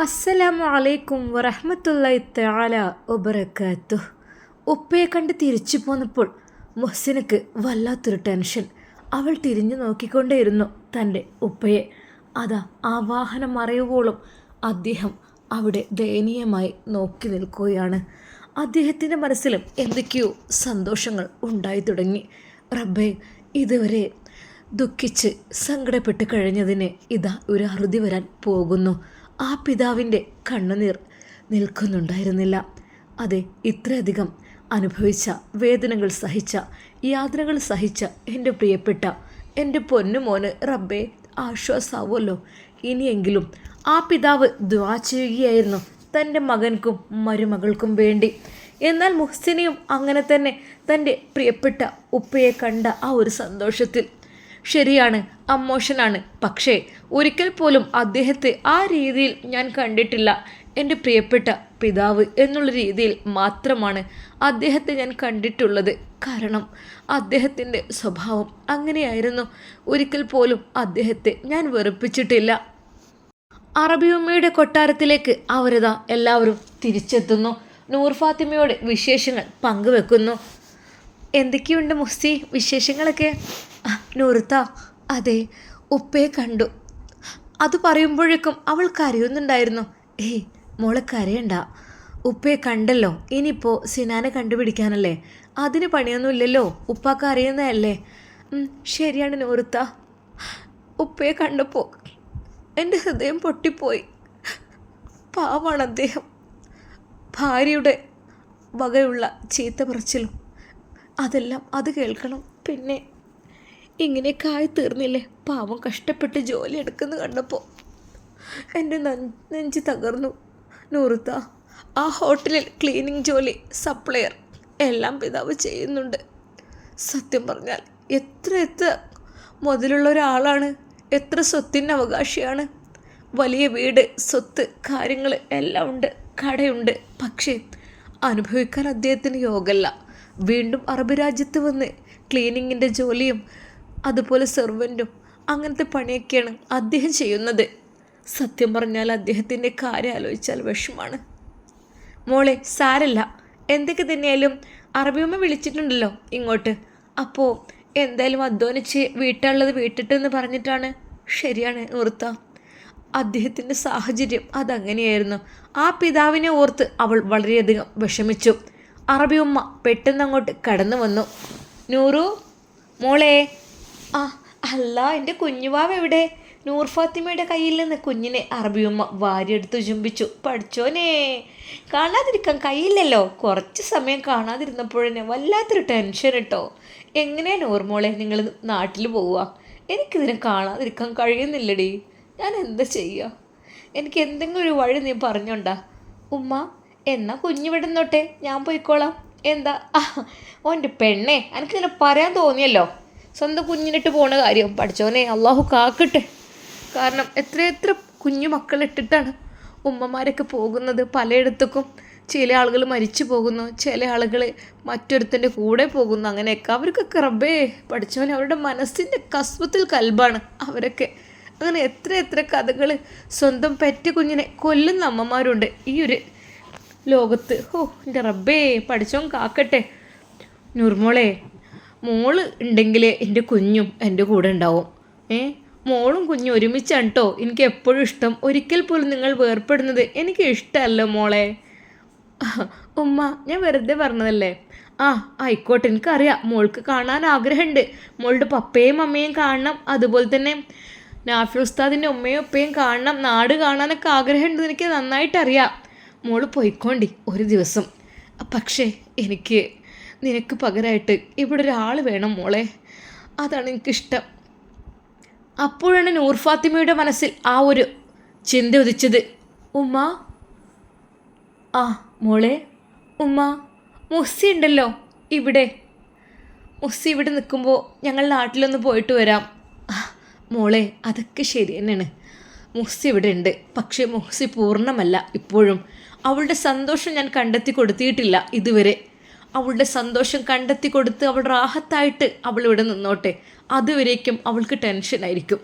അസ്സലാമു അലൈക്കും വറഹ്മത്തുള്ളാഹി തആല ഒബറക്കാത്തു ഉപ്പയെ കണ്ട് തിരിച്ചു പോന്നപ്പോൾ മുഹ്സിനക്ക് വല്ലാത്തൊരു ടെൻഷൻ. അവൾ തിരിഞ്ഞു നോക്കിക്കൊണ്ടേയിരുന്നു തന്റെ ഉപ്പയെ. അതാ ആ വാഹനം മറയുവോളും അദ്ദേഹം അവിടെ ദയനീയമായി നോക്കി നിൽക്കുകയാണ്. അദ്ദേഹത്തിന്റെ മനസ്സിലും എന്തൊക്കെയോ സന്തോഷങ്ങൾ ഉണ്ടായി തുടങ്ങി. റബ്ബെ ഇതുവരെ ദുഃഖിച്ച് സങ്കടപ്പെട്ട് കഴിഞ്ഞതിന് ഇതാ ഒരു അറുതി വരാൻ പോകുന്നു. ആ പിതാവിന്റെ കണ്ണുനീർ നിൽക്കുന്നുണ്ടായിരുന്നില്ല. അതെ ഇത്രയധികം അനുഭവിച്ച വേദനകൾ സഹിച്ച യാതനകൾ സഹിച്ച എന്റെ പ്രിയപ്പെട്ട എന്റെ പൊന്നുമോന് റബ്ബെ ആശ്വാസാവുമല്ലോ. ഇനിയെങ്കിലും ആ പിതാവ് ദ്വാ ചെയ്യുകയായിരുന്നു തന്റെ മകൻക്കും മരുമകൾക്കും വേണ്ടി. എന്നാൽ മുഹ്സിനിയും അങ്ങനെ തന്നെ തന്റെ പ്രിയപ്പെട്ട ഉപ്പയെ കണ്ട ആ ഒരു സന്തോഷത്തിൽ ശരിയാണ് അമോഷനാണ്. പക്ഷേ ഒരിക്കൽ പോലും അദ്ദേഹത്തെ ആ രീതിയിൽ ഞാൻ കണ്ടിട്ടില്ല. എന്റെ പ്രിയപ്പെട്ട പിതാവ് എന്നുള്ള രീതിയിൽ മാത്രമാണ് അദ്ദേഹത്തെ ഞാൻ കണ്ടിട്ടുള്ളത്. കാരണം അദ്ദേഹത്തിന്റെ സ്വഭാവം അങ്ങനെയായിരുന്നു. ഒരിക്കൽ പോലും അദ്ദേഹത്തെ ഞാൻ വെറുപ്പിച്ചിട്ടില്ല. അറബിയമ്മയുടെ കൊട്ടാരത്തിലേക്ക് അവരിതാ എല്ലാവരും തിരിച്ചെത്തുന്നു. നൂർ ഫാത്തിമയോട് വിശേഷങ്ങൾ പങ്കുവെക്കുന്നു. എന്തൊക്കെയുണ്ട് മുസ്തി വിശേഷങ്ങളൊക്കെ? നൂർത്ത അതെ ഉപ്പയെ കണ്ടു. അത് പറയുമ്പോഴേക്കും അവൾ കരയുന്നുണ്ടായിരുന്നു. ഏയ് മോളെ കരയണ്ട. ഉപ്പയെ കണ്ടല്ലോ. ഇനിയിപ്പോൾ സിനാനെ കണ്ടുപിടിക്കാനല്ലേ? അതിന് പണിയൊന്നുമില്ലല്ലോ. ഉപ്പാക്ക് അറിയുന്നതല്ലേ ശരിയാണ് നൂറുത്ത. ഉപ്പയെ കണ്ടപ്പോൾ എന്റെ ഹൃദയം പൊട്ടിപ്പോയി. പാവാണ് അദ്ദേഹം. ഭാര്യയുടെ വകയുള്ള ചീത്ത പറച്ചിലും അതെല്ലാം അത് കേൾക്കണം. പിന്നെ ഇങ്ങനെയൊക്കെ ആയി തീർന്നില്ലേ? പാവം കഷ്ടപ്പെട്ട് ജോലി എടുക്കുന്നു കണ്ടപ്പോൾ എന്റെ നെഞ്ച് തകർന്നു. നൂറുത്ത ആ ഹോട്ടലിൽ ക്ലീനിങ് ജോലി സപ്ലയർ എല്ലാം പിതാവ് ചെയ്യുന്നുണ്ട്. സത്യം പറഞ്ഞാൽ എത്ര എത്ര മുതലുള്ള ഒരാളാണ് എത്ര സ്വത്തിന്റെ അവകാശിയാണ്. വലിയ വീട് സ്വത്ത് കാര്യങ്ങൾ എല്ലാം ഉണ്ട് കടയുണ്ട്. പക്ഷേ അനുഭവിക്കാൻ അദ്ദേഹത്തിന് യോഗമല്ല വീണ്ടും അറബ് രാജ്യത്ത് വന്ന് ക്ലീനിങ്ങിന്റെ ജോലിയും അതുപോലെ സെർവന്റും അങ്ങനത്തെ പണിയൊക്കെയാണ് അദ്ദേഹം ചെയ്യുന്നത്. സത്യം പറഞ്ഞാൽ അദ്ദേഹത്തിന്റെ കാര്യം ആലോചിച്ചാൽ വിഷമാണ്. മോളെ സാരല്ല. എന്തൊക്കെ തന്നെയാലും അറബിയമ്മ വിളിച്ചിട്ടുണ്ടല്ലോ ഇങ്ങോട്ട്. അപ്പോൾ എന്തായാലും അധ്വാനിച്ച് വീട്ടുള്ളത് വീട്ടിട്ടെന്ന് പറഞ്ഞിട്ടാണ്. ശരിയാണ് നൂർത്ത. അദ്ദേഹത്തിന്റെ സാഹചര്യം അതങ്ങനെയായിരുന്നു. ആ പിതാവിനെ ഓർത്ത് അവൾ വളരെയധികം വിഷമിച്ചു. അറബിയമ്മ പെട്ടെന്ന് അങ്ങോട്ട് കടന്നു വന്നു. നൂറു മോളെ. ആ അല്ല എന്റെ കുഞ്ഞുവാവ് എവിടെ? നൂർ ഫാത്തിമയുടെ കയ്യിൽ നിന്ന് കുഞ്ഞിനെ അറബിയമ്മ വാരിയെടുത്ത് ചുംബിച്ചു. പഠിച്ചോനെ കാണാതിരിക്കാൻ കയ്യില്ലല്ലോ. കുറച്ച് സമയം കാണാതിരുന്നപ്പോഴെന്നെ വല്ലാത്തൊരു ടെൻഷൻ കേട്ടോ എങ്ങനെയാ നൂർമോളെ നിങ്ങൾ നാട്ടിൽ പോവുക? എനിക്കിതിനെ കാണാതിരിക്കാൻ കഴിയുന്നില്ലടി. ഞാൻ എന്താ ചെയ്യുക എനിക്ക് എന്തെങ്കിലും ഒരു വഴി നീ പറഞ്ഞോണ്ടാ. ഉമ്മ എന്നാ കുഞ്ഞിവിടെ നിന്നോട്ടെ ഞാൻ പോയിക്കോളാം. എന്താ? ഓന്റെ പെണ്ണേ എനിക്കിങ്ങനെ പറയാൻ തോന്നിയല്ലോ. സ്വന്തം കുഞ്ഞിനിട്ട് പോണ കാര്യം. പഠിച്ചോനെ അള്ളാഹു കാക്കട്ടെ. കാരണം എത്ര എത്ര കുഞ്ഞു മക്കളിട്ടിട്ടാണ് ഉമ്മമാരൊക്കെ പോകുന്നത്. പലയിടത്തേക്കും ചില ആളുകൾ മരിച്ചു പോകുന്നു ചില ആളുകൾ മറ്റൊരുത്തന്റെ കൂടെ പോകുന്നു. അങ്ങനെയൊക്കെ അവർക്കൊക്കെ റബ്ബേ പഠിച്ചവനെ അവരുടെ മനസ്സിന്റെ കസ്വത്തിൽ കൽബാണ് അവരൊക്കെ. അങ്ങനെ എത്ര എത്ര കഥകൾ സ്വന്തം പെറ്റ കുഞ്ഞിനെ കൊല്ലുന്ന അമ്മമാരുണ്ട്. ഈ ഒരു ലോകത്ത്. ഓ എന്റെ റബ്ബേ പഠിച്ചോ കാക്കട്ടെ. നൂർമോളെ മോൾ ഉണ്ടെങ്കിൽ എന്റെ കുഞ്ഞും എന്റെ കൂടെ ഉണ്ടാവും. ഏ മോളും കുഞ്ഞും ഒരുമിച്ചാണ് കേട്ടോ എനിക്ക് എപ്പോഴും ഇഷ്ടം. ഒരിക്കൽ പോലും നിങ്ങൾ വേർപ്പെടുന്നത് എനിക്ക് ഇഷ്ടമല്ല മോളെ. ഉമ്മ ഞാൻ വെറുതെ പറഞ്ഞതല്ലേ? ആ ആയിക്കോട്ടെ എനിക്കറിയാം. മോൾക്ക് കാണാൻ ആഗ്രഹമുണ്ട്. മോളുടെ പപ്പയും അമ്മയും കാണണം. അതുപോലെ തന്നെ നാഫി ഉസ്താദിന്റെ ഉമ്മയും ഉപ്പയും കാണണം. നാട് കാണാനൊക്കെ ആഗ്രഹമുണ്ടെന്ന് എനിക്ക് നന്നായിട്ടറിയാം. മോൾ പോയിക്കോണ്ടി ഒരു ദിവസം. പക്ഷേ എനിക്ക് നിനക്ക് പകരമായിട്ട് ഇവിടെ ഒരാൾ വേണം മോളെ. അതാണ് എനിക്കിഷ്ടം. അപ്പോഴാണ് നൂർ ഫാത്തിമയുടെ മനസ്സിൽ ആ ഒരു ചിന്ത ഉദിച്ചത്. ഉമ്മ ആ മോളെ ഉമ്മ മുസ്സി ഉണ്ടല്ലോ ഇവിടെ. മുസ്സി ഇവിടെ നിൽക്കുമ്പോൾ ഞങ്ങൾ നാട്ടിലൊന്ന് പോയിട്ട് വരാം. മോളെ അതൊക്കെ ശരി തന്നെയാണ്. മുസ്സി ഇവിടെ ഉണ്ട്. പക്ഷേ മുസ്സി പൂർണമല്ല ഇപ്പോഴും. അവളുടെ സന്തോഷം ഞാൻ കണ്ടെത്തി കൊടുത്തിയിട്ടില്ല ഇതുവരെ. അവളുടെ സന്തോഷം കണ്ടെത്തി കൊടുത്ത് അവൾ റാഹത്തായിട്ട് അവൾ ഇവിടെ നിന്നോട്ടെ. അതുവരേക്കും അവൾക്ക് ടെൻഷനായിരിക്കും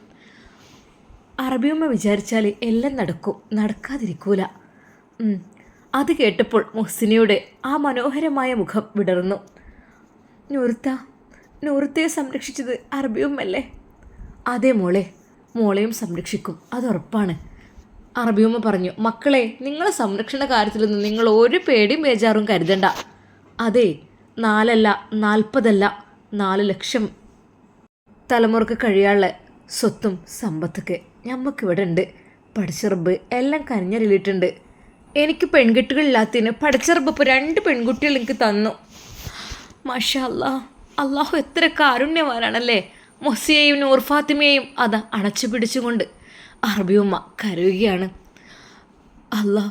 അറബിയമ്മ വിചാരിച്ചാൽ എല്ലാം നടക്കും. നടക്കാതിരിക്കൂല. അത് കേട്ടപ്പോൾ മുഹ്സിനിയുടെ ആ മനോഹരമായ മുഖം വിടർന്നു. നൂർത്ത നൂർത്തയെ സംരക്ഷിച്ചത് അറബിയമ്മല്ലേ? അതേ മോളെ മോളെയും സംരക്ഷിക്കും. അതുറപ്പാണ് അറബിയമ്മ പറഞ്ഞു മക്കളെ നിങ്ങളെ സംരക്ഷണ കാര്യത്തിലൊന്നും നിങ്ങൾ ഒരു പേടിയും ബേജാറും കരുതണ്ട. അതെ നാലല്ല നാൽപ്പതല്ല നാല് ലക്ഷം തലമുറയ്ക്ക് കഴിയാനുള്ള സ്വത്തും സമ്പത്തൊക്കെ ഞമ്മക്കിവിടെ ഉണ്ട്. പഠിച്ചറബ് എല്ലാം കനിഞ്ഞറിയിട്ടുണ്ട് എനിക്ക് പെൺകുട്ടികളില്ലാത്തതിന് പഠിച്ചറബ് ഇപ്പോൾ രണ്ട് പെൺകുട്ടികൾ എനിക്ക് തന്നു. മാഷാ അല്ലാ അള്ളാഹു എത്ര കാരുണ്യവാനാണല്ലേ? മൊസിയെയും നൂർഫാത്തിമയെയും അത് അണച്ചു പിടിച്ചുകൊണ്ട് അറബിയുമ്മ കരയുകയാണ്. അല്ലാ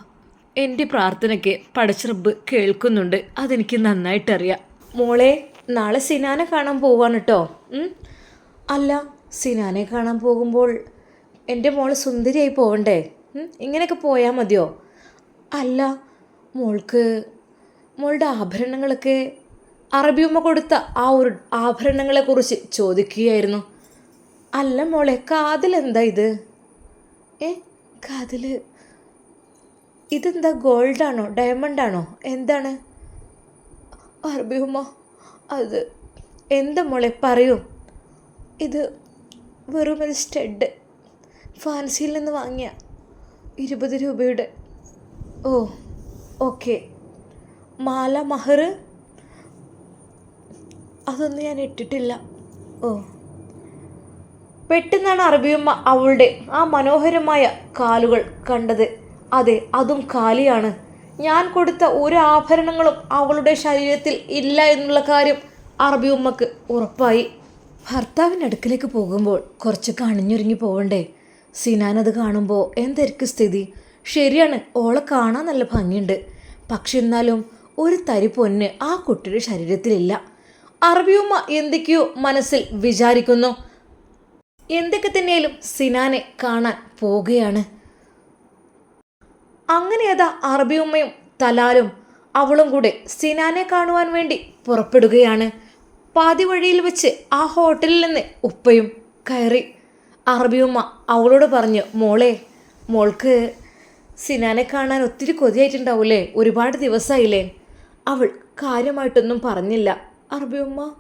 എന്റെ പ്രാർത്ഥനയ്ക്ക് പടച്ചിറബ് കേൾക്കുന്നുണ്ട്. അതെനിക്ക് നന്നായിട്ടറിയാം. മോളെ നാളെ സിനാനെ കാണാൻ പോവാണ് കേട്ടോ അല്ല സിനാനെ കാണാൻ പോകുമ്പോൾ എന്റെ മോൾ സുന്ദരിയായി പോവണ്ടേ? ഉം? ഇങ്ങനെയൊക്കെ പോയാൽ മതിയോ? അല്ല മോൾക്ക് മോളുടെ ആഭരണങ്ങളൊക്കെ അറബിയമ്മ കൊടുത്ത ആ ഒരു ആഭരണങ്ങളെക്കുറിച്ച് ചോദിക്കുകയായിരുന്നു. അല്ല മോളെ കാതിലെന്താ ഇത്? ഏ കാതിൽ ഇതെന്താ ഗോൾഡാണോ? ഡയമണ്ടാണോ? എന്താണ്? അറബിയുമോ അത് എന്താ മോളെ പറയൂ. ഇത് വെറും ഒരു സ്റ്റഡ്. ഫാൻസിയിൽ നിന്ന് വാങ്ങിയ ഇരുപത് രൂപയുടെ. ഓ ഓക്കെ. മാല മഹർ അതൊന്നും ഞാൻ ഇട്ടിട്ടില്ല. ഓ. പെട്ടെന്നാണ് അറബിയമ്മ അവളുടെ ആ മനോഹരമായ കാലുകൾ കണ്ടത്. അതെ അതും കാലിയാണ്. ഞാൻ കൊടുത്ത ഒരു ആഭരണങ്ങളും അവളുടെ ശരീരത്തിൽ ഇല്ല എന്നുള്ള കാര്യം അറബിയമ്മക്ക് ഉറപ്പായി. ഭർത്താവിന്റെ അടുക്കലേക്ക് പോകുമ്പോൾ കുറച്ച് കണിഞ്ഞൊരുങ്ങി പോവണ്ടേ? സിനാൻ അത് കാണുമ്പോൾ എന്തായിരിക്കും സ്ഥിതി? ശരിയാണ് ഓളെ കാണാൻ നല്ല ഭംഗിയുണ്ട്. പക്ഷെ എന്നാലും ഒരു തരി പൊന്ന് ആ കുട്ടിയുടെ ശരീരത്തിലില്ല. അറബിയുമ്മ എന്തൊക്കെയോ മനസ്സിൽ വിചാരിക്കുന്നു. എന്തൊക്കെ തന്നെയാലും സിനാനെ കാണാൻ പോവുകയാണ്. അങ്ങനെ അതാ അറബിയമ്മയും തലാലും അവളും കൂടെ സിനാനെ കാണുവാൻ വേണ്ടി പുറപ്പെടുകയാണ്. പാതി വഴിയിൽ വെച്ച് ആ ഹോട്ടലിൽ നിന്ന് ഉപ്പയും കയറി. അറബിയമ്മ അവളോട് പറഞ്ഞു മോളെ മോൾക്ക് സിനാനെ കാണാൻ ഒത്തിരി കൊതിയായിട്ടുണ്ടാവൂലേ? ഒരുപാട് ദിവസമായില്ലേ അവൾ കാര്യമായിട്ടൊന്നും പറഞ്ഞില്ല. അറബിയുമ്മ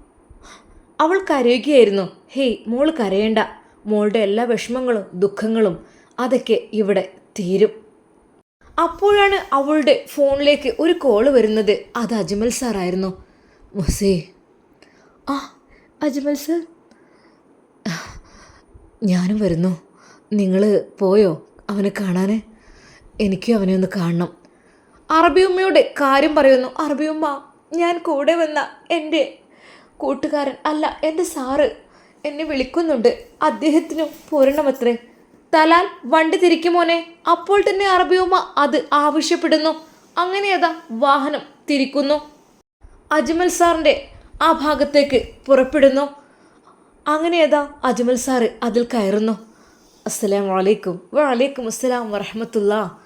അവൾ കരയുകയായിരുന്നു. ഹേയ് മോൾ കരയേണ്ട. മോളുടെ എല്ലാ വിഷമങ്ങളും ദുഃഖങ്ങളും അതൊക്കെ ഇവിടെ തീരും. അപ്പോഴാണ് അവളുടെ ഫോണിലേക്ക് ഒരു കോൾ വരുന്നത്. അത് അജ്മൽ സാറായിരുന്നു. മുസേ ആ അജ്മൽ സാർ. ഞാനും വരുന്നു. നിങ്ങൾ പോയോ അവനെ കാണാൻ എനിക്കും അവനെ ഒന്ന് കാണണം. അറബിയമ്മയുടെ കാര്യം പറയുന്നു. അറബിയമ്മ ഞാൻ കൂടെ വന്ന എന്റെ കൂട്ടുകാരൻ അല്ല എന്റെ സാറ് എന്നെ വിളിക്കുന്നുണ്ട്. അദ്ദേഹത്തിനും പൂരണമത്രേ. തലാൽ വണ്ടി തിരിക്കുമോനെ അപ്പോൾ തന്നെ അറബിയുമ്മ അത് ആവശ്യപ്പെടുന്നു. അങ്ങനെ അതാ വാഹനം തിരിക്കുന്നു. അജ്മൽ സാറിന്റെ ആ ഭാഗത്തേക്ക് പുറപ്പെടുന്നു. അങ്ങനെ അതാ അജ്മൽ സാറ് അതിൽ കയറുന്നു. അസ്സലാം വലൈക്കും വലൈക്കും അസ്സലാം വറഹമത്തുള്ള.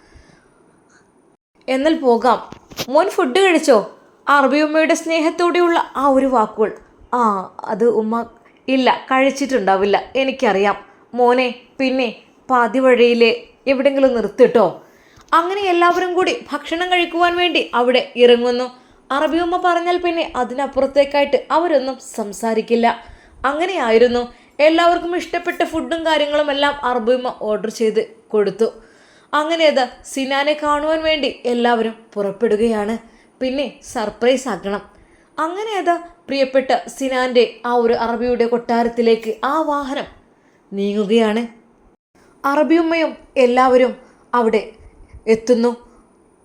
എന്നാൽ പോകാം. മോൻ ഫുഡ് കഴിച്ചോ? അറബി ഉമ്മയുടെ സ്നേഹത്തോടെയുള്ള ആ ഒരു വാക്കുകൾ. ആ അത് ഉമ്മ ഇല്ല കഴിച്ചിട്ടുണ്ടാവില്ല എനിക്കറിയാം. മോനെ പിന്നെ പാതി വഴിയിലെ എവിടെങ്കിലും നിർത്തിട്ടോ? അങ്ങനെ എല്ലാവരും കൂടി ഭക്ഷണം കഴിക്കുവാൻ വേണ്ടി അവിടെ ഇറങ്ങുന്നു. അറബി ഉമ്മ പറഞ്ഞാൽ പിന്നെ അതിനപ്പുറത്തേക്കായിട്ട് അവരൊന്നും സംസാരിക്കില്ല. അങ്ങനെയായിരുന്നു എല്ലാവർക്കും ഇഷ്ടപ്പെട്ട ഫുഡും കാര്യങ്ങളും എല്ലാം അറബി ഉമ്മ ഓർഡർ ചെയ്ത് കൊടുത്തു. അങ്ങനെ അത് സിനാനെ കാണുവാൻ വേണ്ടി എല്ലാവരും പുറപ്പെടുകയാണ്. പിന്നെ സർപ്രൈസ് ആക്കണം. അങ്ങനെ അത് പ്രിയപ്പെട്ട സിനാന്റെ ആ ഒരു അറബിയുടെ കൊട്ടാരത്തിലേക്ക് ആ വാഹനം നീങ്ങുകയാണ്. അറബിയുമ്മയും എല്ലാവരും അവിടെ എത്തുന്നു.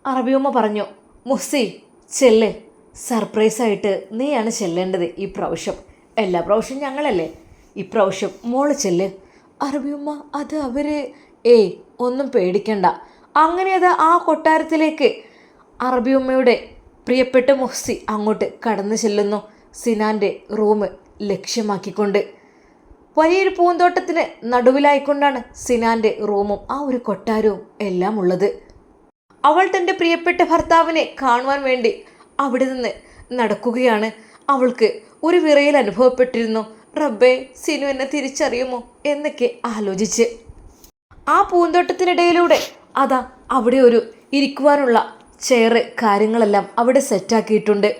അറബിയുമ്മ പറഞ്ഞു മുസി ചെല്ല്. സർപ്രൈസായിട്ട് നീയാണ് ചെല്ലേണ്ടത് ഈ പ്രാവശ്യം. എല്ലാ പ്രാവശ്യം ഞങ്ങളല്ലേ? ഈ പ്രാവശ്യം മോൾ ചെല്ല്. അറബിയുമ്മ അത് അവർ ഏയ് ഒന്നും പേടിക്കണ്ട. അങ്ങനെ അത് ആ കൊട്ടാരത്തിലേക്ക് അറബിയുമ്മയുടെ പ്രിയപ്പെട്ട മുഹ്സി അങ്ങോട്ട് കടന്നു ചെല്ലുന്നു. സിനാന്റെ റൂം ലക്ഷ്യമാക്കിക്കൊണ്ട്. വലിയൊരു പൂന്തോട്ടത്തിന് നടുവിലായിക്കൊണ്ടാണ് സിനാന്റെ റൂമും ആ ഒരു കൊട്ടാരവും എല്ലാം ഉള്ളത് അവൾ തന്റെ പ്രിയപ്പെട്ട ഭർത്താവിനെ കാണുവാൻ വേണ്ടി അവിടെ നിന്ന് നടക്കുകയാണ്. അവൾക്ക് ഒരു വിറയിൽ അനുഭവപ്പെട്ടിരുന്നു. റബ്ബേ സിനു എന്നെ തിരിച്ചറിയുമോ? എന്നൊക്കെ ആലോചിച്ച്. ആ പൂന്തോട്ടത്തിനിടയിലൂടെ അതാ അവിടെ ഒരു ഇരിക്കുവാനുള്ള ചെയറ് കാര്യങ്ങളെല്ലാം അവിടെ സെറ്റാക്കിയിട്ടുണ്ട്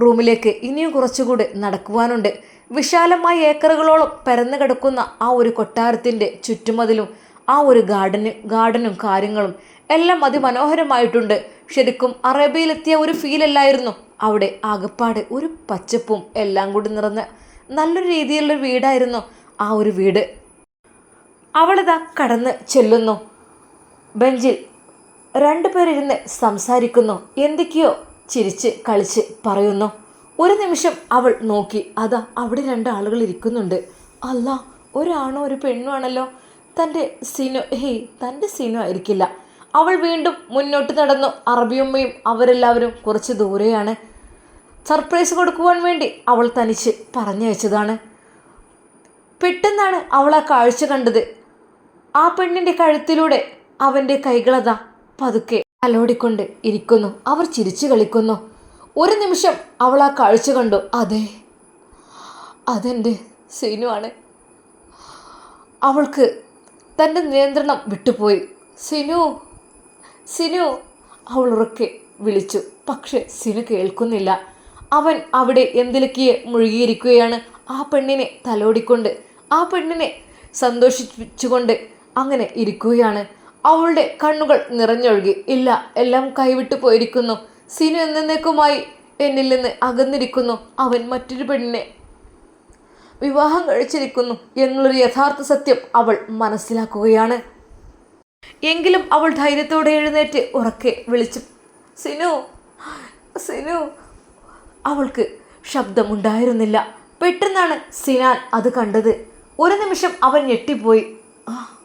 റൂമിലേക്ക് ഇനിയും കുറച്ചുകൂടി നടക്കുവാനുണ്ട്. വിശാലമായ ഏക്കറുകളോളം പരന്നു കിടക്കുന്ന ആ ഒരു കൊട്ടാരത്തിന്റെ ചുറ്റുമതിലും ആ ഒരു ഗാർഡന് ഗാർഡനും കാര്യങ്ങളും എല്ലാം അതിമനോഹരമായിട്ടുണ്ട്. ശരിക്കും അറേബ്യയിലെത്തിയ ഒരു ഫീലല്ലായിരുന്നു അവിടെ ആകപ്പാടെ ഒരു പച്ചപ്പും എല്ലാം കൂടി നിറഞ്ഞ നല്ലൊരു രീതിയിലുള്ള വീടായിരുന്നു ആ ഒരു വീട്. അവളിതാ കടന്ന് ചെല്ലുന്നു. ബെഞ്ചിൽ രണ്ടുപേരിരുന്ന് സംസാരിക്കുന്നു. എന്തൊക്കെയോ ചിരിച്ച് കളിച്ച് പറയുന്നു. ഒരു നിമിഷം അവൾ നോക്കി അതാ അവിടെ രണ്ടാളുകൾ ഇരിക്കുന്നുണ്ട്. അല്ല ഒരാണോ ഒരു പെണ്ണും ആണല്ലോ? തന്റെ സിനു ഹേയ് തന്റെ സിനു ആയിരിക്കില്ല. അവൾ വീണ്ടും മുന്നോട്ട് നടന്നു. അറബിയമ്മയും അവരെല്ലാവരും കുറച്ച് ദൂരെയാണ്. സർപ്രൈസ് കൊടുക്കുവാൻ വേണ്ടി അവൾ തനിച്ച് പറഞ്ഞയച്ചതാണ് പെട്ടെന്നാണ് അവൾ ആ കാഴ്ച കണ്ടത്. ആ പെണ്ണിന്റെ കഴുത്തിലൂടെ അവന്റെ കൈകളതാ. പതുക്കെ അലോടിക്കൊണ്ട് ഇരിക്കുന്നു. അവർ ചിരിച്ചു കളിക്കുന്നു. ഒരു നിമിഷം അവൾ ആ കാഴ്ച കണ്ടു. അതെ അതെന്റെ സിനുവാണ്. അവൾക്ക് തന്റെ നിയന്ത്രണം വിട്ടുപോയി. സിനു സിനു അവൾ ഉറക്കെ വിളിച്ചു. പക്ഷെ സിനു കേൾക്കുന്നില്ല. അവൻ അവിടെ എന്തിലൊക്കെ മുഴുകിയിരിക്കുകയാണ്? ആ പെണ്ണിനെ തലോടിക്കൊണ്ട് ആ പെണ്ണിനെ സന്തോഷിപ്പിച്ചുകൊണ്ട് അങ്ങനെ ഇരിക്കുകയാണ്. അവളുടെ കണ്ണുകൾ നിറഞ്ഞൊഴുകി ഇല്ല എല്ലാം കൈവിട്ടു പോയിരിക്കുന്നു. സിനു എന്നേക്കുമായി എന്നിൽ നിന്ന് അകന്നിരിക്കുന്നു. അവൻ മറ്റൊരു പെണ്ണിനെ വിവാഹം കഴിച്ചിരിക്കുന്നു എന്നുള്ളൊരു യഥാർത്ഥ സത്യം അവൾ മനസ്സിലാക്കുകയാണ്. എങ്കിലും അവൾ ധൈര്യത്തോടെ എഴുന്നേറ്റ് ഉറക്കെ വിളിച്ചു സിനു സിനു. അവൾക്ക് ശബ്ദമുണ്ടായിരുന്നില്ല. പെട്ടെന്നാണ് സിനാൻ അത് കണ്ടത്. ഒരു നിമിഷം അവൻ ഞെട്ടിപ്പോയി. ആ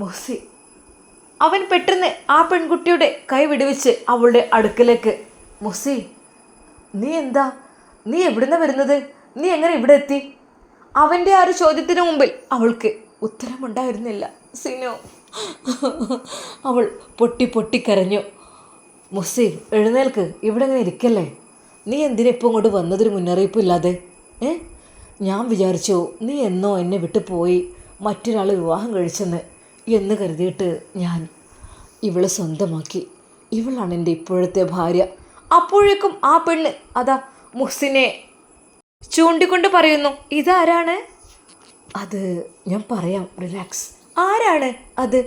മോസി അവൻ പെട്ടെന്ന് ആ പെൺകുട്ടിയുടെ കൈ വിടുവിച്ച് അവളുടെ അടുക്കലേക്ക് മുസി നീ എന്താ? നീ എവിടുന്ന വരുന്നത്? നീ എങ്ങനെ ഇവിടെ എത്തി? അവന്റെ ആ ഒരു ചോദ്യത്തിന് മുമ്പിൽ അവൾക്ക് ഉത്തരമുണ്ടായിരുന്നില്ല. സിനോ അവൾ പൊട്ടി പൊട്ടി കരഞ്ഞു. മുസി എഴുന്നേൽക്ക്. ഇവിടെ ഇങ്ങനെ ഇരിക്കല്ലേ? നീ എന്തിനാ ഇപ്പോൾ ഇങ്ങോട്ട് വന്നതൊരു മുന്നറിയിപ്പില്ലാതെ ഏ? ഞാൻ വിചാരിച്ചു നീ എന്നോ എന്നെ വിട്ടു പോയി മറ്റൊരാൾ വിവാഹം കഴിച്ചെന്ന്. എന്ന് കരുതിയിട്ട് ഞാൻ ഇവളെ സ്വന്തമാക്കി. ഇവളാണ് എന്റെ ഇപ്പോഴത്തെ ഭാര്യ. അപ്പോഴേക്കും ആ പെണ്ണ് അതാ മുഹ്സിനെ ചൂണ്ടിക്കൊണ്ട് പറയുന്നു ഇതാരാണ്? അത് ഞാൻ പറയാം റിലാക്സ്. ആരാണ് അത്?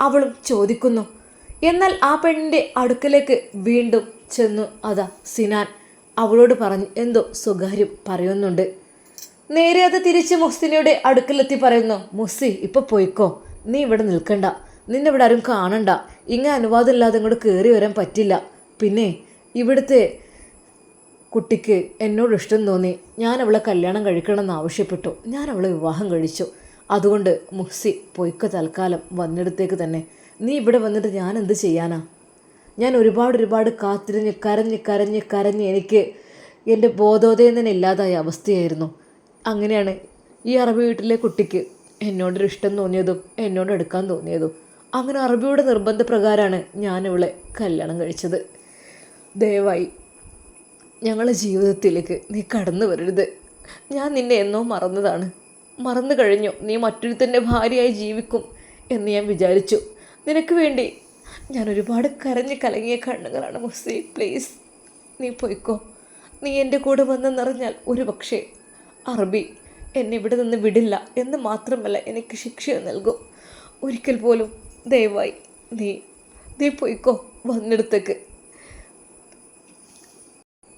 അവളും ചോദിക്കുന്നു. എന്നാൽ ആ പെണ്ണിന്റെ അടുക്കലേക്ക് വീണ്ടും ചെന്നു. അതാ സിനാൻ അവളോട് പറഞ്ഞു എന്തോ സ്വകാര്യം പറയുന്നുണ്ട്. നേരെ അത് തിരിച്ച് മുഹ്സിനയുടെ അടുക്കലെത്തി പറയുന്നു മുസ്സി ഇപ്പോൾ പോയിക്കോ. നീ ഇവിടെ നിൽക്കണ്ട. നിന്നെ ഇവിടെ ആരും കാണണ്ട. ഇങ്ങനെ അനുവാദം ഇല്ലാതെ ഇങ്ങോട്ട് കയറി വരാൻ പറ്റില്ല. പിന്നെ ഇവിടുത്തെ കുട്ടിക്ക് എന്നോട് ഇഷ്ടം തോന്നി. ഞാൻ അവളെ കല്യാണം കഴിക്കണമെന്ന് ആവശ്യപ്പെട്ടു. ഞാൻ അവളെ വിവാഹം കഴിച്ചു. അതുകൊണ്ട് മുഹ്സി പൊയ്ക്ക തൽക്കാലം വന്നിടത്തേക്ക് തന്നെ. നീ ഇവിടെ വന്നിട്ട് ഞാൻ എന്ത് ചെയ്യാനാ? ഞാൻ ഒരുപാട് ഒരുപാട് കാത്തിരിഞ്ഞ് കരഞ്ഞ് കരഞ്ഞ് കരഞ്ഞ് എനിക്ക് എന്റെ ബോധോദയം തന്നെ ഇല്ലാതായ അവസ്ഥയായിരുന്നു. അങ്ങനെയാണ് ഈ അറബി വീട്ടിലെ കുട്ടിക്ക് എന്നോടൊരു ഇഷ്ടം തോന്നിയതും എന്നോട് എടുക്കാൻ തോന്നിയതും. അങ്ങനെ അറബിയുടെ നിർബന്ധപ്രകാരമാണ് ഞാൻ ഇവളെ കല്യാണം കഴിച്ചത്. ദയവായി ഞങ്ങളുടെ ജീവിതത്തിലേക്ക് നീ കടന്നു വരരുത്. ഞാൻ നിന്നെ എന്നോ മറന്നതാണ്. മറന്നു കഴിഞ്ഞു. നീ മറ്റൊരുത്തന്റെ ഭാര്യയായി ജീവിക്കും എന്ന് ഞാൻ വിചാരിച്ചു. നിനക്ക് വേണ്ടി ഞാൻ ഒരുപാട് കരഞ്ഞ് കലങ്ങിയ കണ്ണുകളാണ് മുസ്സി പ്ലീസ് നീ പോയിക്കോ. നീ എന്റെ കൂടെ വന്നെന്നറിഞ്ഞാൽ ഒരു പക്ഷേ അറബി എന്നെ ഇവിടെ നിന്ന് വിടില്ല എന്ന് മാത്രമല്ല എനിക്ക് ശിക്ഷ നൽകും. ഒരിക്കൽ പോലും ദയവായി നീ നീ പോയിക്കോ വന്നിടത്തേക്ക്.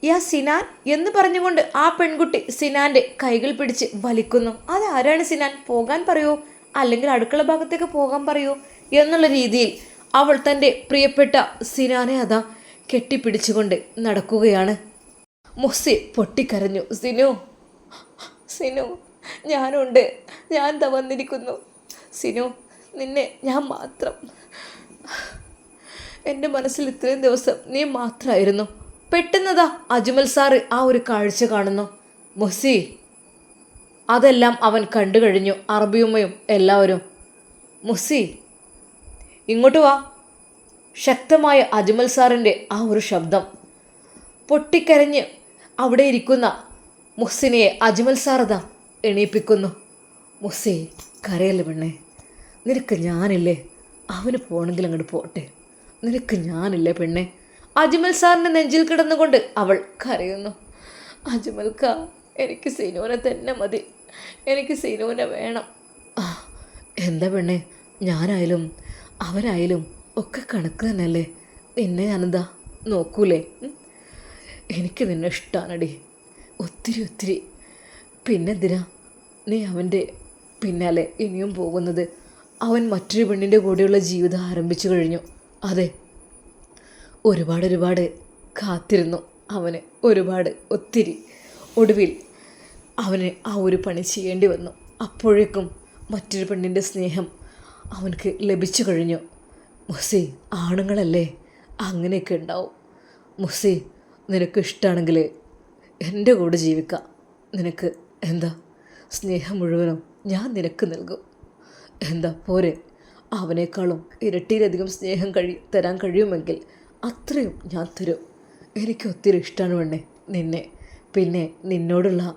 യാ സിനാൻ എന്ന് പറഞ്ഞുകൊണ്ട് ആ പെൺകുട്ടി സിനാന്റെ കൈകൾ പിടിച്ച് വലിക്കുന്നു. അതാരാണ് സിനാൻ? പോകാൻ പറയൂ. അല്ലെങ്കിൽ അടുക്കള ഭാഗത്തേക്ക് പോകാൻ പറയൂ എന്നുള്ള രീതിയിൽ അവൾ തന്റെ പ്രിയപ്പെട്ട സിനാനെ അതാ കെട്ടിപ്പിടിച്ചുകൊണ്ട് നടക്കുകയാണ്. മുസ്സി പൊട്ടിക്കരഞ്ഞു. സിനു. സിനു ഞാനുണ്ട്. ഞാൻ ത വന്നിരിക്കുന്നു. സിനു നിന്നെ ഞാൻ മാത്രം. എന്റെ മനസ്സിൽ ഇത്രയും ദിവസം നീ മാത്രമായിരുന്നു പെട്ടെന്നതാ അജ്മൽ സാറ് ആ ഒരു കാഴ്ച കാണുന്നു. മൊസി അതെല്ലാം അവൻ കണ്ടു കഴിഞ്ഞു അറബിയുമ്മയും എല്ലാവരും. മുസി ഇങ്ങോട്ട് വാ. ശക്തമായ അജ്മൽ സാറിന്റെ ആ ഒരു ശബ്ദം പൊട്ടിക്കരഞ്ഞ് അവിടെ ഇരിക്കുന്ന മുഹ്സിനെ അജ്മൽ സാറത എണീപ്പിക്കുന്നു. മുസ്സി കരയല്ല പെണ്ണേ? നിനക്ക് ഞാനില്ലേ? അവന് പോണെങ്കിൽ അങ്ങോട്ട് പോട്ടെ. നിനക്ക് ഞാനില്ലേ പെണ്ണേ? അജ്മൽ സാറിന്റെ നെഞ്ചിൽ കിടന്നുകൊണ്ട് അവൾ കരയുന്നു. അജ്മൽക്ക എനിക്ക് സീനുവിനെ തന്നെ മതി. എനിക്ക് സീനുവിനെ വേണം. എന്താ പെണ്ണെ? ഞാനായാലും അവനായാലും ഒക്കെ കണക്ക് തന്നെയല്ലേ? നിന്നെ ഞാനെന്താ നോക്കൂലേ? എനിക്ക് നിന്നെ ഇഷ്ടമാണടി ഒത്തിരി ഒത്തിരി. പിന്നെന്തിനാ നീ അവന്റെ പിന്നാലെ ഇനിയും പോകുന്നത് അവൻ മറ്റൊരു പെണ്ണിന്റെ കൂടെയുള്ള ജീവിതം ആരംഭിച്ചു കഴിഞ്ഞു. അതെ ഒരുപാട് ഒരുപാട് കാത്തിരുന്നു അവന്. ഒരുപാട് ഒത്തിരി. ഒടുവിൽ അവന് ആ ഒരു പണി ചെയ്യേണ്ടി വന്നു. അപ്പോഴേക്കും മറ്റൊരു പെണ്ണിന്റെ സ്നേഹം അവനക്ക് ലഭിച്ചു കഴിഞ്ഞു. മുസി ആണുങ്ങളല്ലേ? അങ്ങനെയൊക്കെ ഉണ്ടാവും. മുസി നിനക്ക് ഇഷ്ടമാണെങ്കിൽ എന്റെ കൂടെ ജീവിക്കാം. നിനക്ക് എന്താ? സ്നേഹം മുഴുവനും ഞാൻ നിനക്ക് നൽകും. എന്താ? പോരെ. അവനേക്കാളും ഇരട്ടിയിലധികം സ്നേഹം കഴി തരാൻ കഴിയുമെങ്കിൽ അത്രയും ഞാൻ തരും. എനിക്ക് ഒത്തിരി ഇഷ്ടമാണ് വേണ്ടേ നിന്നെ. പിന്നെ നിന്നോടുള്ള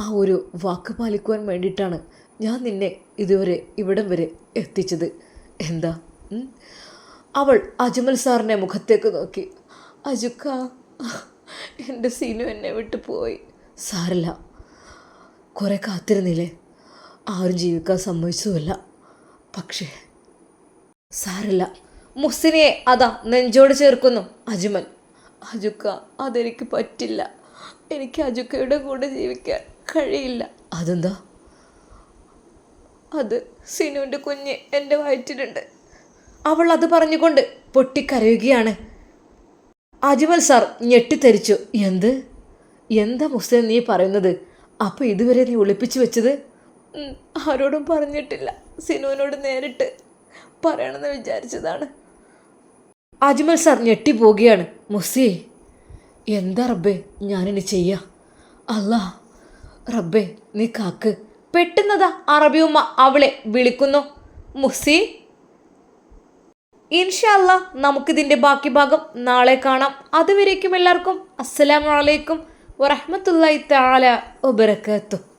ആ ഒരു വാക്ക് പാലിക്കുവാൻ വേണ്ടിയിട്ടാണ് ഞാൻ നിന്നെ ഇതുവരെ ഇവിടം വരെ എത്തിച്ചത്. എന്താ? അവൾ അജ്മൽ സാറിന്റെ മുഖത്തേക്ക് നോക്കി. അജുക്ക എന്റെ സീനു എന്നെ വിട്ടു പോയി. സാരല്ല കുറേ കാത്തിരുന്നില്ലേ? ആരും ജീവിക്കാൻ സമ്മതിച്ചതുമല്ല. പക്ഷേ സാരല്ല മുസ്സിനെ അതാ നെഞ്ചോട് ചേർക്കുന്നു അജ്മൽ. അജുക്ക അതെനിക്ക് പറ്റില്ല. എനിക്ക് അജുക്കയുടെ കൂടെ ജീവിക്കാൻ കഴിയില്ല. അതെന്താ? അത് സിനുവിന്റെ കുഞ്ഞ് എന്റെ വയറ്റിലുണ്ട്. അവൾ അത് പറഞ്ഞുകൊണ്ട് പൊട്ടിക്കരയുകയാണ്. അജ്മൽ സാർ ഞെട്ടിത്തെരിച്ചു. എന്ത്? എന്താ മുസ്ലിം നീ പറയുന്നത്? അപ്പോൾ ഇതുവരെ നീ ഒളിപ്പിച്ചു വെച്ചത്? ആരോടും പറഞ്ഞിട്ടില്ല. സിനുവിനോട് നേരിട്ട് പറയണമെന്ന് വിചാരിച്ചതാണ്. അജ്മൽ സാർ ഞെട്ടിപ്പോവുകയാണ്. മുസി എന്താ റബ്ബേ? ഞാനിനി ചെയ്യാ. അല്ലാ റബ്ബേ നീ കാക്ക്. പെട്ടെന്നതാ അറബിയുമ്മ അവളെ വിളിക്കുന്നു. മുസി ഇൻഷല്ല നമുക്കിതിന്റെ ബാക്കി ഭാഗം നാളെ കാണാം. അതുവരേക്കും എല്ലാവർക്കും അസ്സലാമലൈക്കും വറഹമത്തല്ലായി താല വബറകാതുഹു.